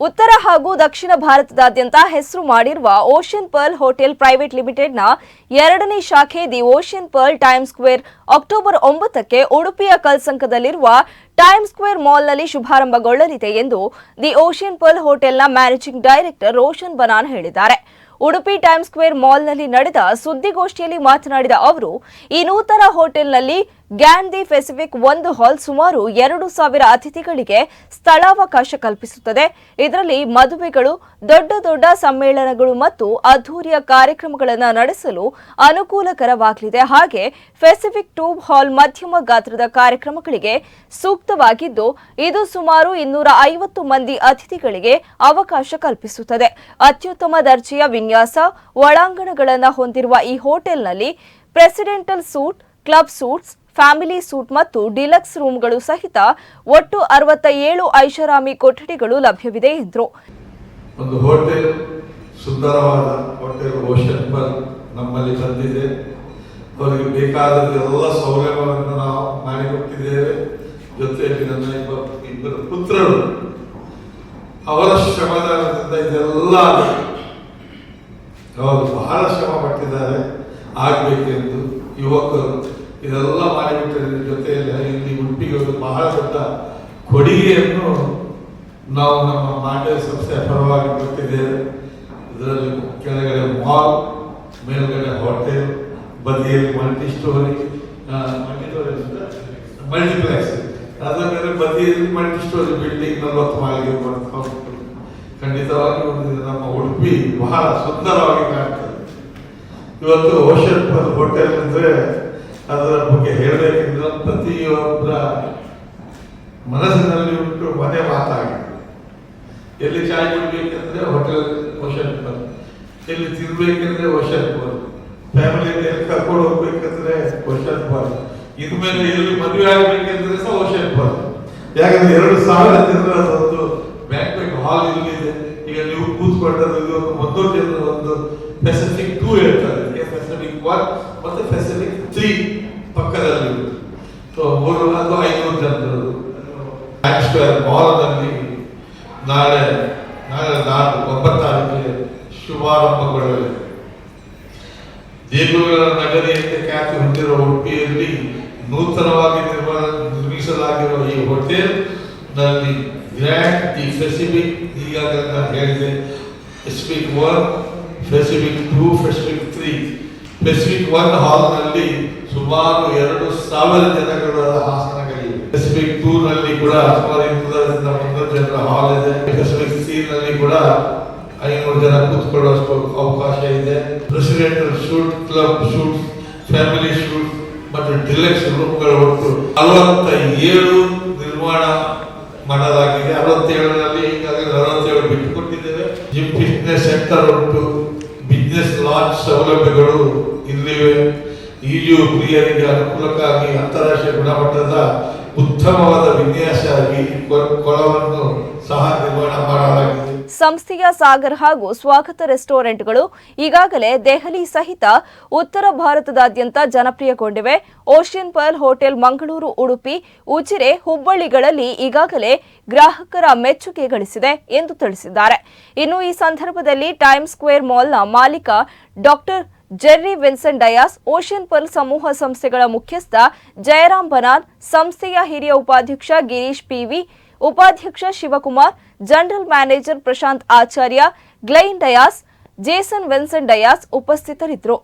ಉತ್ತರ ಹಾಗೂ ದಕ್ಷಿಣ ಭಾರತದಾದ್ಯಂತ ಹೆಸರು ಮಾಡಿರುವ ಓಷನ್ ಪರ್ಲ್ ಹೋಟೆಲ್ ಪ್ರೈವೇಟ್ ಲಿಮಿಟೆಡ್ನ ಎರಡನೇ ಶಾಖೆ the ocean pearl time square October ಒಂಬತ್ತಕ್ಕೆ ಉಡುಪಿಯ ಕಲ್ಸಂಕದಲ್ಲಿರುವ ಟೈಮ್ ಸ್ಕ್ವೇರ್ ಮಾಲ್ನಲ್ಲಿ ಶುಭಾರಂಭಗೊಳ್ಳಲಿದೆ ಎಂದು ದಿ ಓಷನ್ ಪರ್ಲ್ ಹೋಟೆಲ್ನ ಮ್ಯಾನೇಜಿಂಗ್ ಡೈರೆಕ್ಟರ್ ರೋಷನ್ ಬನಾನ್ ಹೇಳಿದ್ದಾರೆ. ಉಡುಪಿ ಟೈಮ್ ಸ್ಕ್ವೇರ್ ಮಾಲ್ನಲ್ಲಿ ನಡೆದ ಸುದ್ದಿಗೋಷ್ಠಿಯಲ್ಲಿ ಮಾತನಾಡಿದ ಅವರು, ಈ ನೂತನ ಹೋಟೆಲ್ನಲ್ಲಿ ಗ್ಯಾನ್ ಪೆಸಿಫಿಕ್ ಒಂದು ಹಾಲ್ ಸುಮಾರು ಎರಡು ಸಾವಿರ ಅತಿಥಿಗಳಿಗೆ ಸ್ಥಳಾವಕಾಶ ಕಲ್ಪಿಸುತ್ತದೆ. ಇದರಲ್ಲಿ ಮದುವೆಗಳು, ದೊಡ್ಡ ದೊಡ್ಡ ಸಮ್ಮೇಳನಗಳು ಮತ್ತು ಅದ್ದೂರಿಯ ಕಾರ್ಯಕ್ರಮಗಳನ್ನು ನಡೆಸಲು ಅನುಕೂಲಕರವಾಗಲಿದೆ. ಹಾಗೆ ಪೆಸಿಫಿಕ್ ಟ್ಯೂಬ್ ಹಾಲ್ ಮಧ್ಯಮ ಗಾತ್ರದ ಕಾರ್ಯಕ್ರಮಗಳಿಗೆ ಸೂಕ್ತವಾಗಿದ್ದು, ಇದು ಸುಮಾರು ಇನ್ನೂರ ಐವತ್ತು ಮಂದಿ ಅತಿಥಿಗಳಿಗೆ ಅವಕಾಶ ಕಲ್ಪಿಸುತ್ತದೆ. ಅತ್ಯುತ್ತಮ ದರ್ಜೆಯ ವಿನ್ಯಾಸ, ಒಳಾಂಗಣಗಳನ್ನು ಹೊಂದಿರುವ ಈ ಹೋಟೆಲ್ನಲ್ಲಿ presidential suite, club suites family suite ಮತ್ತು ಡಿಲಕ್ಸ್ ರೂಮ್ಗಳು ಸಹಿತ ಒಟ್ಟು ಅರವತ್ತ ಏಳು ಐಷಾರಾಮಿ ಕೊಠಡಿಗಳು ಲಭ್ಯವಿದೆ, ಎಂದರು. ಒಂದು ಹೋಟೆಲ್, ಸುಂದರವಾದ ಹೋಟೆಲ್ ಓಷನ್ ಪರ್ ನಮ್ಮಲ್ಲಿ ಬಂದಿದೆ ಅವರಿಗೆ ಬೇಕಾದ ಎಲ್ಲ ಸೌಲಭ್ಯಗಳನ್ನು ನಾವು ಮಾಡಿಕೊಟ್ಟಿದ್ದೇವೆ. ಜೊತೆಯಲ್ಲಿ ನನ್ನ ಇಬ್ಬ, ಇಬ್ಬರು ಪುತ್ರರು. ಅವರ ಶ್ರಮದಾನದಿಂದ ಇದೆಲ್ಲ. ಅವರು ಬಹಳ ಶ್ರಮ ಪಟ್ಟಿದ್ದಾರೆ ಆಗಬೇಕೆಂದು ಯುವಕರು ಇದೆಲ್ಲ ಮಾಡಿಬಿಟ್ಟಿದ್ದಾರೆ ಜೊತೆಯಲ್ಲಿ ಇಲ್ಲಿ ಉಡುಪಿಗೆ ಒಂದು ಬಹಳ ದೊಡ್ಡ ಕೊಡುಗೆಯನ್ನು ನಾವು ನಮ್ಮ ನಾಟ್ಯ ಸಂಸ್ಥೆಯ ಪರವಾಗಿ ಕೊಟ್ಟಿದ್ದೇವೆ ಇದರಲ್ಲಿ ಕೆಳಗಡೆ ಮಾಲ್, ಮೇಲ್ಗಡೆ ಹೋಟೆಲ್, ಬದಿಯಲ್ಲಿ multi storey multi storey multiplex ಅದರ ಮೇಲೆ ಬದಿಯಲ್ಲಿ ಮಲ್ಟಿ ಸ್ಟೋರಿ ಬಿಲ್ಡಿಂಗ್ ನಲವತ್ತು ಮಾಳಿಗೆ ಖಂಡಿತವಾಗಿ ನಮ್ಮ ಉಡುಪಿ ಬಹಳ ಸುಂದರವಾಗಿ ಕಾಣ್ತದೆ. ಇವತ್ತು ಓಷನ್ ಹೋಟೆಲ್ ಅಂದ್ರೆ ಅದರ ಬಗ್ಗೆ ಹೇಳಬೇಕೆಂದ್ರೆ ಪ್ರತಿಯೊಬ್ಬರ ಮನಸ್ಸಿನಲ್ಲಿ ಉಂಟು ಮನೆ ಮಾತಾಗಿದೆ ಎಲ್ಲಿ ಚಾಯ್ ಕುಡಿಬೇಕಂದ್ರೆ ಹೋಟೆಲ್ ವಶನ್ ಪರ್ ಎಲ್ಲಿ ತಿನ್ಬೇಕಂದ್ರೆ ವಶನ್ ಪರ್ ಫ್ಯಾಮಿಲಿ ಕರ್ಕೊಂಡು ಹೋಗ್ಬೇಕಂದ್ರೆ ಓಷನ್ ಪರ್ ಇದ್ಮೇಲೆ ಎಲ್ಲಿ ಮದುವೆ ಆಗ್ಬೇಕಂದ್ರೆ ಸಹ ವಶನ್ ಪರ್ ಯಾಕಂದ್ರೆ ಎರಡು ಸಾವಿರ ಜನರ ಒಂದು ಬ್ಯಾಂಕ್ವೆಟ್ ಹಾಲ್ ಇಲ್ಲಿದೆ. ಈಗ ನೀವು ಕೂತ್ಕೊಂಡದ್ದು ಇದು ಒಂದು ಜನರ ಒಂದು ಪೆಸಿಫಿಕ್ ಟೂ ಹೇಳ್ತಾರೆ. ಪೆಸಿಫಿಕ್ ಒನ್ ಮತ್ತೆ ಪೆಸಿಫಿಕ್ ಮಾಲ್ನಲ್ಲಿ ನಾಳೆ ನಾಳೆ ನಾಲ್ಕು ಒಂಬತ್ತಾರಕ್ಕೆ ಶುಭಾರಂಭಗೊಳ್ಳಲಿದೆ. ದೇಗುಲಗಳ ನಗರಿಯಂತೆ ಖ್ಯಾತಿ ಹೊಂದಿರುವ ಉಡುಪಿಯಲ್ಲಿ ನೂತನವಾಗಿ ನಿರ್ಮಾಣ ನಿರ್ಮಿಸಲಾಗಿರುವ ಈ ಹೋಟೆಲ್ನಲ್ಲಿ ಗ್ರ್ಯಾಂಡ್ ದಿ ಫೆಸಿಫಿಕ್ ಈಗಾಗಲೇ ನಾನು ಹೇಳಿದೆ. Pacific one, Pacific two, Pacific three. Pacific one ಹಾಲ್ನಲ್ಲಿ ಸುಮಾರು ಎರಡು ಸಾವಿರ ಜನಗಳ ಟೂ ನಲ್ಲಿ ಕೂಡ ಸುಮಾರು ಮುನ್ನೂರು ಜನರ ಹಾಲ್ ಇದೆ. ಸೀಲ್ನಲ್ಲಿ ಕೂಡ ಐನೂರು ಜನ ಕೂತ್ಕೊಳ್ಳುವಷ್ಟು ಅವಕಾಶ ಇದೆ. President suite club suite family suite ಮತ್ತು ಡಿಲೆಕ್ಸ್ ರೂಮ್ಗಳು ಒಟ್ಟು ಅರವತ್ತ ಏಳು ನಿರ್ಮಾಣ ಮಾಡಲಾಗಿದೆ. ಅರವತ್ತೇಳರಲ್ಲಿ ಈಗಾಗಲೇ ಅರವತ್ತೇಳು ಬಿಟ್ಟುಕೊಟ್ಟಿದ್ದೇವೆ. ಜಿಮ್ ಫಿಟ್ನೆಸ್ ಸೆಂಟರ್ ಉಂಟು. ಬಿಸ್ನೆಸ್ ಲಾಂಚ್ ಸೌಲಭ್ಯಗಳು ಇಲ್ಲಿವೆ. ಈಜು ಪ್ರಿಯರಿಗೆ ಅನುಕೂಲಕ್ಕಾಗಿ ಅಂತಾರಾಷ್ಟ್ರೀಯ ಗುಣಮಟ್ಟದ ಉತ್ತಮವಾದ ವಿನ್ಯಾಸ ಆಗಿ ಕೊಳವನ್ನು ಸಹ ನಿರ್ಮಾಣ ಮಾಡಲಾಗಿದೆ ಸಂಸ್ಥೆಯ ಸಾಗರ್ ಹಾಗೂ ಸ್ವಾಗತ ರೆಸ್ಟೋರೆಂಟ್ಗಳು ಈಗಾಗಲೇ ದೆಹಲಿ ಸಹಿತ ಉತ್ತರ ಭಾರತದಾದ್ಯಂತ ಜನಪ್ರಿಯಗೊಂಡಿವೆ. Ocean pearl hotel Mangaluru, Udupi, Ujire ಹುಬ್ಬಳ್ಳಿಗಳಲ್ಲಿ ಈಗಾಗಲೇ ಗ್ರಾಹಕರ ಮೆಚ್ಚುಗೆ ಗಳಿಸಿದೆ ಎಂದು ತಿಳಿಸಿದ್ದಾರೆ. ಇನ್ನು ಈ ಸಂದರ್ಭದಲ್ಲಿ ಟೈಮ್ ಸ್ಕ್ವೇರ್ ಮಾಲ್ನ ಮಾಲೀಕ doctor Jerry Vinson Dias, ocean pearl ಸಮೂಹ ಸಂಸ್ಥೆಗಳ ಮುಖ್ಯಸ್ಥ ಜಯರಾಮ್ ಬನಾನ್, ಸಂಸ್ಥೆಯ ಹಿರಿಯ ಉಪಾಧ್ಯಕ್ಷ ಗಿರೀಶ್ ಪಿವಿ, ಉಪಾಧ್ಯಕ್ಷ Shivakumar, general manager Prashanth Acharya, Glen Dias, Jason Vinson Dias ಉಪಸ್ಥಿತರಿದ್ದರು.